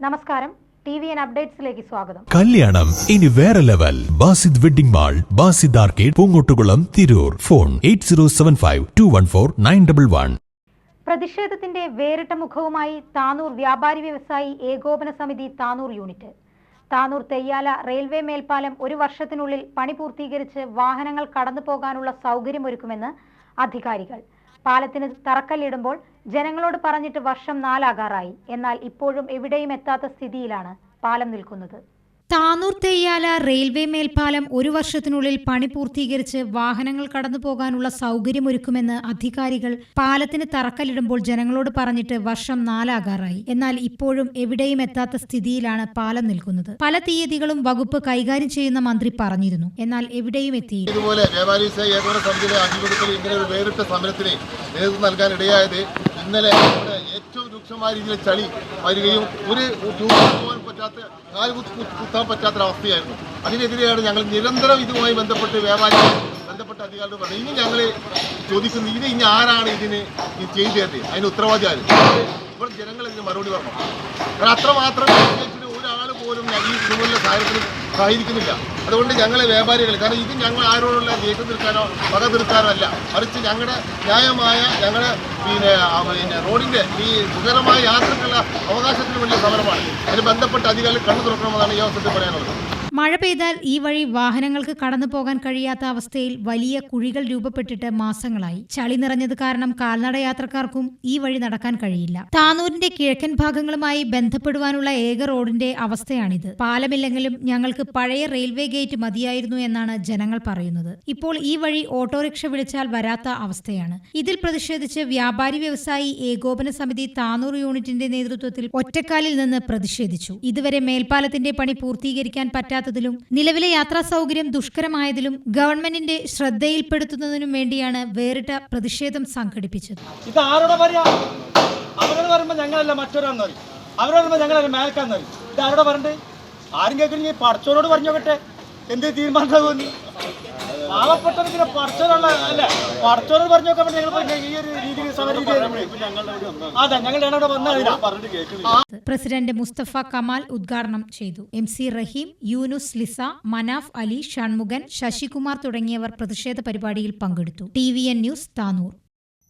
നമസ്കാരം. T V N അപ്ഡേറ്റ്സിലേക്ക് സ്വാഗതം. കല്യാണം. ഇനി വേറെ level. Basith wedding mall Basith arcade Poongottukulam Tirur. Phone eight zero seven five two one four nine double one. പ്രതിഷേധത്തിന്റെ വേറിട്ട മുഖവുമായി താനൂർ വ്യാപാരി വ്യവസായി ഏകോപന സമിതി താനൂർ യൂണിറ്റ്. താനൂർ തെയ്യാല റെയിൽവേ മേൽപ്പാലം ഒരു വർഷത്തിനുള്ളിൽ പണി പൂർത്തീകരിച്ച് വാഹനങ്ങൾ കടന്നു പോകാനുള്ള സൗകര്യമൊരുക്കുമെന്ന് അധികാരികൾ. പാലത്തിന് തറക്കല്ലിടുമ്പോൾ ജനങ്ങളോട് പറഞ്ഞിട്ട് വർഷം നാലാകാറായി. എന്നാൽ ഇപ്പോഴും എവിടെയും എത്താത്ത സ്ഥിതിയിലാണ് പാലം നിൽക്കുന്നത്. താനൂർ തെയ്യാല റെയിൽവേ മേൽപ്പാലം ഒരു വർഷത്തിനുള്ളിൽ പണി പൂർത്തീകരിച്ച് വാഹനങ്ങൾ കടന്നു പോകാനുള്ള സൗകര്യമൊരുക്കുമെന്ന് അധികാരികൾ പാലത്തിന് തറക്കല്ലിടുമ്പോൾ ജനങ്ങളോട് പറഞ്ഞിട്ട് വർഷം നാലാകാറായി. എന്നാൽ ഇപ്പോഴും എവിടെയും എത്താത്ത സ്ഥിതിയിലാണ് പാലം നിൽക്കുന്നത്. പല തീയതികളും വകുപ്പ് കൈകാര്യം ചെയ്യുന്ന മന്ത്രി പറഞ്ഞിരുന്നു. എന്നാൽ എവിടെയും എത്തിയില്ല. ഇതുപോലെ നേതൃത്വം നൽകാൻ ഇന്നലെ ഏറ്റവും രൂക്ഷമായ രീതിയിൽ ചളി വരികയും ഒരു പോകാൻ പറ്റാത്ത കാൽ കുത്തി കുത്തി- കുത്താൻ പറ്റാത്തൊരവസ്ഥയായിരുന്നു അതിനെതിരെയാണ് ഞങ്ങൾ നിരന്തരം ഇതുമായി ബന്ധപ്പെട്ട് വ്യാപാരികൾ ബന്ധപ്പെട്ട അധികാരികൾ പറഞ്ഞു ഇനി ഞങ്ങൾ ചോദിക്കുന്നത് ഇത് ഇനി ആരാണ് ഇതിന് ഇത് ചെയ്തു തരുന്നത് അതിന് ഉത്തരവാദി ആര് ഇവിടെ ജനങ്ങൾ ഇതിന് മറുപടി പറഞ്ഞു. കാരണം അത്രമാത്രം പോലും ഈ ഇതുപോലുള്ള സാഹചര്യത്തിൽ സഹായിക്കുന്നില്ല അതുകൊണ്ട് ഞങ്ങളെ വ്യാപാരികൾ കാരണം ഇത് ഞങ്ങൾ ആരോടുള്ള ദേഷ്യം തീർക്കാനോ പക തീർക്കാനോ അല്ല. മറിച്ച് ഞങ്ങളുടെ ന്യായമായ ഞങ്ങളുടെ പിന്നെ പിന്നെ റോഡിന്റെ ഈ സുഖകരമായ യാത്രക്കുള്ള അവകാശത്തിന് വേണ്ടിയ സമരമാണ്. അതിന് ബന്ധപ്പെട്ട അധികാരികൾ കണ്ണു തുറക്കണമെന്നാണ് ഈ അവസരത്തിൽ പറയാനുള്ളത്. മഴ പെയ്താൽ ഈ വഴി വാഹനങ്ങൾക്ക് കടന്നു പോകാൻ കഴിയാത്ത അവസ്ഥയിൽ വലിയ കുഴികൾ രൂപപ്പെട്ടിട്ട് മാസങ്ങളായി. ചളി നിറഞ്ഞത് കാരണം കാൽനട യാത്രക്കാർക്കും ഈ വഴി നടക്കാൻ കഴിയില്ല. താനൂരിന്റെ കിഴക്കൻ ഭാഗങ്ങളുമായി ബന്ധപ്പെടുവാനുള്ള ഏക റോഡിന്റെ അവസ്ഥയാണിത്. പാലമില്ലെങ്കിലും ഞങ്ങൾക്ക് പഴയ റെയിൽവേ ഗേറ്റ് മതിയായിരുന്നു എന്നാണ് ജനങ്ങൾ പറയുന്നത്. ഇപ്പോൾ ഈ വഴി ഓട്ടോറിക്ഷ വിളിച്ചാൽ വരാത്ത അവസ്ഥയാണ്. ഇതിൽ പ്രതിഷേധിച്ച് വ്യാപാരി വ്യവസായി ഏകോപന സമിതി താനൂർ യൂണിറ്റിന്റെ നേതൃത്വത്തിൽ ഒറ്റക്കാലിൽ നിന്ന് പ്രതിഷേധിച്ചു. ഇതുവരെ മേൽപ്പാലത്തിന്റെ പണി പൂർത്തീകരിക്കാൻ പറ്റാത്തതിലും നിലവിലെ യാത്രാ സൗകര്യം ദുഷ്കരമായതിലും ഗവൺമെന്റിന്റെ ശ്രദ്ധയിൽപ്പെടുത്തുന്നതിനും വേണ്ടിയാണ് വേറിട്ട പ്രതിഷേധം സംഘടിപ്പിച്ചത്. ഇത് ആരോടെ അവരോട് പറയുമ്പോ ഞങ്ങളല്ല പറയും. ഇത് ആരും കേൾക്കുന്നെങ്കിൽ പഠിച്ചവരോട് പറഞ്ഞോട്ടെ എന്ത് തീരുമാനമാകുമെന്ന് പാവപ്പെട്ടവർക്ക് പടച്ചോനുള്ള അല്ല? പടച്ചോനോട് പറഞ്ഞു നോക്കാൻ ഈ ഒരു രീതിയിൽ അതെ ഞങ്ങളുടെ ഞങ്ങളുടെ വന്നതിനാ പ്രസിഡന്റ് മുസ്തഫ കമാൽ ഉദ്ഘാടനം ചെയ്തു. എം സി റഹീം യൂനുസ് ലിസ മനാഫ് അലി ഷൺമുഖൻ ശശികുമാർ തുടങ്ങിയവർ പ്രതിഷേധ പരിപാടിയിൽ പങ്കെടുത്തു. T V N news Tanur.